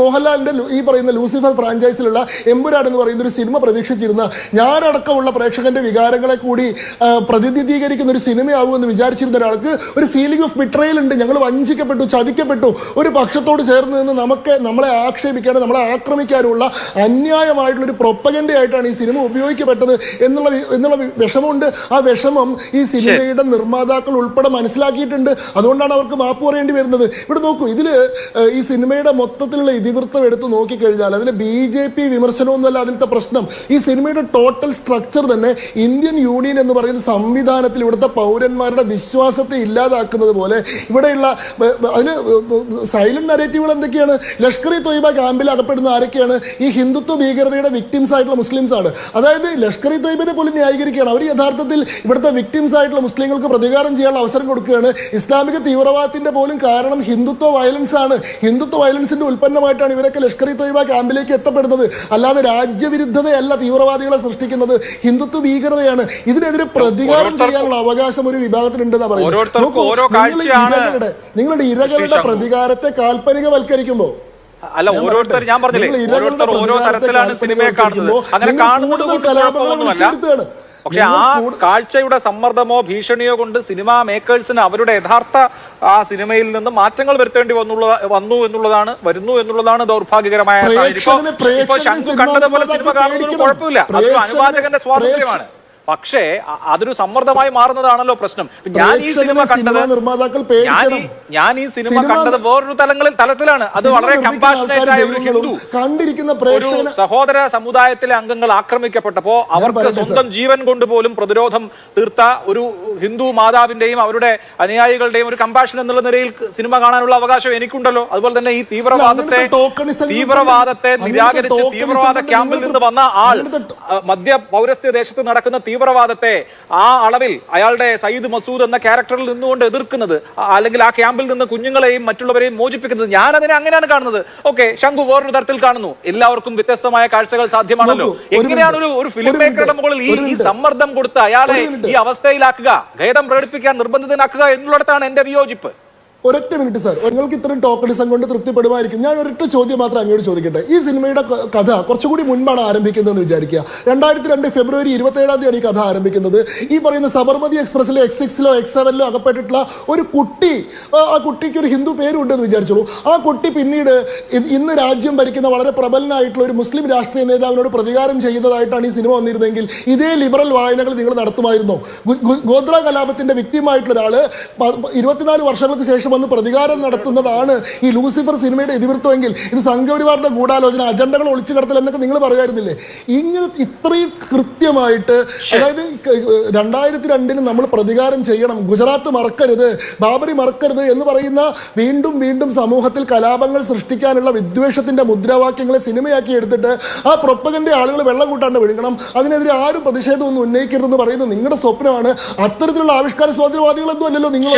മോഹൻലാലിന്റെ ഈ പറയുന്ന ലൂസിഫർ ഫ്രാഞ്ചൈസിലുള്ള എമ്പുരാട് എന്ന് പറയുന്ന ഒരു സിനിമ പ്രതീക്ഷിച്ചിരുന്ന ഞാനടക്കമുള്ള പ്രേക്ഷകന്റെ വികാരങ്ങളെ കൂടി പ്രതിനിധീകരിക്കുന്ന ഒരു സിനിമയാകുമെന്ന് വിചാരിച്ചിരുന്ന ഒരാൾക്ക് ഒരു ഫീലിംഗ് ഓഫ് ബിട്രയൽ ഉണ്ട്. ഞങ്ങൾ വഞ്ചിക്കപ്പെട്ടു ചതിക്കപ്പെട്ടു ഒരു പക്ഷത്തോട് ചേർന്ന് നിന്ന് നമുക്ക് നമ്മളെ ആക്ഷേപിക്കാനും നമ്മളെ ആക്രമിക്കാനുമുള്ള അന്യായമായിട്ടുള്ള ഒരു പ്രൊപ്പഗൻഡയായിട്ടാണ് ഈ സിനിമ ഉപയോഗിക്കപ്പെട്ടത് എന്നുള്ള എന്നുള്ള വിഷമമുണ്ട്. ആ വിഷമം ഈ സിനിമയുടെ നിർമ്മാതാക്കൾ ഉൾപ്പെടെ മനസ്സിലാക്കിയിട്ടുണ്ട്. അതുകൊണ്ടാണ് അവർക്ക് മാപ്പ് പറയേണ്ടി വരുന്നത്. ഇവിടെ നോക്കൂ ഇതിൽ ഈ സിനിമയുടെ മൊത്തത്തിലുള്ള ഇതിവൃത്തം എടുത്ത് നോക്കിക്കഴിഞ്ഞാൽ അതിൽ ബി ജെ പി വിമർശനമൊന്നുമല്ല അതിലത്തെ പ്രശ്നം. ഈ സിനിമയുടെ ടോട്ടൽ സ്ട്രക്ചർ തന്നെ ഇന്ത്യൻ യൂണിയൻ എന്ന് പറയുന്ന സംവിധാനത്തിൽ ഇവിടുത്തെ പൗരന്മാരുടെ വിശ്വാസത്തെ ഇല്ലാതാക്കുന്നത് പോലെ ഇവിടെയുള്ള അതിന് സൈലന്റ് നരേറ്റീവുകൾ എന്തൊക്കെയാണ്? ലഷ്കർ ഇ തൊയ്ബ ക്യാമ്പിൽ അകപ്പെടുന്ന ആരൊക്കെയാണ്? ഈ ഹിന്ദുത്വ ഭീകരതയുടെ വിക്ടിംസ് ആയിട്ടുള്ള മുസ്ലിംസ് ആണ്. അതായത് ലഷ്കർ ഇ തൊയ്ബിനെ പോലും ന്യായീകരിക്കുകയാണ്. അവർ യഥാർത്ഥത്തിൽ ഇവിടുത്തെ വിക്ടിംസ് ആയിട്ടുള്ള മുസ്ലിങ്ങൾക്ക് പ്രതികാരം ചെയ്യാനുള്ള അവസരം കൊടുക്കുകയാണ്. ഇസ്ലാമിക തീവ്രവാദത്തിന്റെ പോലും കാരണം ഹിന്ദുത്വ വയലൻസ് ആണ്. ഹിന്ദുത്വ വയലൻസിന്റെ ഉൽപ്പന്നമായിട്ടാണ് ഇവരൊക്കെ ലഷ്കർ ഇ തൊയ്ബ ക്യാമ്പിലേക്ക് എത്തപ്പെടുന്നത്. അല്ലാതെ രാജ്യവിരുദ്ധതയല്ല തീവ്രവാദികളെ സൃഷ്ടിക്കുന്നത്. ഹിന്ദുത്വ ഭീകരതയാണ്. ഇതിനെതിരെ പ്രതികാരം ചെയ്യാനുള്ള അവകാശം ഒരു വിഭാഗത്തിനുണ്ടെന്നാ പറയുന്നത്. നോക്കൂ, കാഴ്ചയാണ് ഇരകളുടെ നിങ്ങളുടെ ഇരകളുടെ പ്രതികാരത്തെ കാൽപ്പനികവൽക്കരിക്കുമ്പോൾ അല്ല ഓരോരുത്തർ ഞാൻ പറഞ്ഞില്ലേ? ഓരോരുത്തർ ഓരോ തരത്തിലാണ് സിനിമയെ കാണുന്നത്. അങ്ങനെ കാണുന്നത് കൊണ്ട് വിളിച്ചെടുക്കുകയാണ്. പക്ഷെ ആ കാഴ്ചയുടെ സമ്മർദ്ദമോ ഭീഷണിയോ കൊണ്ട് സിനിമാ മേക്കേഴ്സിന് അവരുടെ യഥാർത്ഥ ആ സിനിമയിൽ നിന്ന് മാറ്റങ്ങൾ വരുത്തേണ്ടി വന്നുള്ള വന്നു എന്നുള്ളതാണ് വരുന്നു എന്നുള്ളതാണ് ദൗർഭാഗ്യകരമായ കാര്യം. ഇപ്പോ- ശംഖു കണ്ടതുപോലെ സിനിമ കാണുന്നതിന് കുഴപ്പമില്ല. അത് അനുവാചകന്റെ സ്വാതന്ത്ര്യമാണ്. പക്ഷേ അതൊരു സമ്മർദ്ദമായി മാറുന്നതാണല്ലോ പ്രശ്നം. ഞാൻ ഈ സിനിമ കണ്ടത് നിർമ്മാതാക്കൾ ഞാൻ ഈ- ഞാൻ ഈ സിനിമ കണ്ടത് വേറൊരു തലങ്ങളിൽ തലത്തിലാണ്. അത് വളരെ നിർമ്മിക്കുന്ന കമ്പാഷനേറ്റ് ആയ ഒരു ഹിന്ദു. കണ്ടിരിക്കുന്ന ഒരു സഹോദര സമുദായത്തിലെ അംഗങ്ങൾ ആക്രമിക്കപ്പെട്ടപ്പോ അവർക്ക് സ്വന്തം ജീവൻ കൊണ്ട് പോലും പ്രതിരോധം തീർത്ത ഒരു ഹിന്ദു മാതാവിന്റെയും അവരുടെ അനുയായികളുടെയും ഒരു കമ്പാഷൻ എന്നുള്ള നിലയിൽ സിനിമ കാണാനുള്ള അവകാശം എനിക്കുണ്ടല്ലോ. അതുപോലെ തന്നെ ഈ തീവ്രവാദത്തെ തീവ്രവാദത്തെ നിരാകരിച്ച് തീവ്രവാദ ക്യാമ്പിൽ നിന്ന് വന്ന ആൾ മധ്യ പൗരസ്ത്യ ദേശത്ത് നടക്കുന്ന തീവ്രവാദത്തെ ആ അളവിൽ അയാളുടെ സയ്യിദ് മസൂദ് എന്ന ക്യാരക്ടറിൽ നിന്നുകൊണ്ട് എതിർക്കുന്നത് അല്ലെങ്കിൽ ആ ക്യാമ്പിൽ നിന്ന് കുഞ്ഞുങ്ങളെയും മറ്റുള്ളവരെയും മോചിപ്പിക്കുന്നത് ഞാൻ അതിനെ അങ്ങനെയാണ് കാണുന്നത്. ഓക്കെ ശംഖു വേറൊരു തരത്തിൽ കാണുന്നു. എല്ലാവർക്കും വ്യത്യസ്തമായ കാഴ്ചകൾ സാധ്യമാണല്ലോ. എങ്ങനെയാണ് ഒരു ഒരു ഫിലിം മേക്കറുടെ മുകളിൽ ഈ ഈ സമ്മർദ്ദം കൊടുത്ത് അയാളെ ഈ അവസ്ഥയിലാക്കുക ഖേദം പ്രകടിപ്പിക്കാൻ നിർബന്ധിതനാക്കുക എന്നുള്ളിടത്താണ് എന്റെ വിയോജിപ്പ്. ഒരൊറ്റ മിനിറ്റ് സാർ. നിങ്ങൾക്ക് ഇത്രയും ടോക്കണിസം കൊണ്ട് തൃപ്തിപ്പെടുമായിരിക്കും. ഞാൻ ഒരൊറ്റ ചോദ്യം മാത്രം അങ്ങോട്ട് ചോദിക്കട്ടെ. ഈ സിനിമയുടെ കഥ കുറച്ചുകൂടി മുൻപാണ് ആരംഭിക്കുന്നതെന്ന് വിചാരിക്കുക. രണ്ടായിരത്തി രണ്ട് ഫെബ്രുവരി ഇരുപത്തി ഏഴാം തീയതിയാണ് ഈ കഥ ആരംഭിക്കുന്നത്. ഈ പറയുന്ന സബർമതി എക്സ്പ്രസിലെ എക്സ് സിക്സിലോ എക്സ് സെവനിലോ അകപ്പെട്ടിട്ടുള്ള ഒരു കുട്ടി ആ കുട്ടിക്ക് ഒരു ഹിന്ദു പേരുണ്ടെന്ന് വിചാരിച്ചോളൂ. ആ കുട്ടി പിന്നീട് ഇന്ന് രാജ്യം ഭരിക്കുന്ന വളരെ പ്രബലനായിട്ടുള്ള ഒരു മുസ്ലിം രാഷ്ട്രീയ നേതാവിനോട് പ്രതികാരം ചെയ്യുന്നതായിട്ടാണ് ഈ സിനിമ വന്നിരുന്നെങ്കിൽ ഇതേ ലിബറൽ വായനകൾ നിങ്ങൾ നടത്തുമായിരുന്നോ? ഗോത്ര കലാപത്തിന്റെ വിക്ടിമായിട്ടുള്ള ഒരാൾ ഇരുപത്തിനാല് വർഷങ്ങൾക്ക് ശേഷം വന്ന് പ്രതികാരം നടത്തുന്നതാണ് ഈ ലൂസിഫർ സിനിമയുടെ ഇതിവൃത്തമെങ്കിൽ. ഇത് സംഘപരിവാറിന്റെ ഗൂഢാലോചന അജണ്ടകൾ ഒളിച്ചു കടത്തൽ എന്നൊക്കെ നിങ്ങൾ പറയുമായിരുന്നില്ലേ ഇങ്ങനെ ഇത്രയും കൃത്യമായിട്ട് അതായത് രണ്ടായിരത്തി രണ്ടിന് നമ്മൾ പ്രതികാരം ചെയ്യണം. ഗുജറാത്ത് മറക്കരുത് ബാബറി മറക്കരുത് എന്ന് പറയുന്ന വീണ്ടും വീണ്ടും സമൂഹത്തിൽ കലാപങ്ങൾ സൃഷ്ടിക്കാനുള്ള വിദ്വേഷത്തിന്റെ മുദ്രാവാക്യങ്ങളെ സിനിമയാക്കി എടുത്തിട്ട് ആ പ്രൊപ്പകന്റെ ആളുകൾ വെള്ളം കൂട്ടാണ്ട് വിഴുങ്ങണം. അതിനെതിരെ ആരും പ്രതിഷേധമൊന്നും ഉന്നയിക്കരുതെന്ന് പറയുന്നത് നിങ്ങളുടെ സ്വപ്നമാണ്. അത്തരത്തിലുള്ള ആവിഷ്കാര സ്വാതന്ത്ര്യവാദികളൊന്നും അല്ലല്ലോ നിങ്ങൾ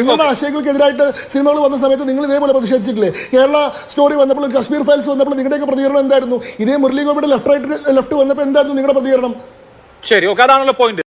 നിങ്ങളുടെ ആശയങ്ങൾക്കെതിരായിട്ട് സിനിമകൾ വന്ന സമയത്ത് നിങ്ങൾ ഇതേപോലെ പ്രതിഷേധിച്ചിട്ടില്ലേ? കേരള സ്റ്റോറി വന്നപ്പോൾ കാശ്മീർ ഫയൽസ് വന്നപ്പോൾ നിങ്ങളുടെയൊക്കെ പ്രതികരണം എന്തായിരുന്നു? ഇതേ മുരളി ഗോപിയുടെ ലെഫ്റ്റ് റൈറ്റ് ലെഫ്റ്റ് വന്നപ്പോൾ എന്തായിരുന്നു നിങ്ങളുടെ പ്രതികരണം? ശരി ഓക്കെ അതാണല്ലോ പോയിന്റ്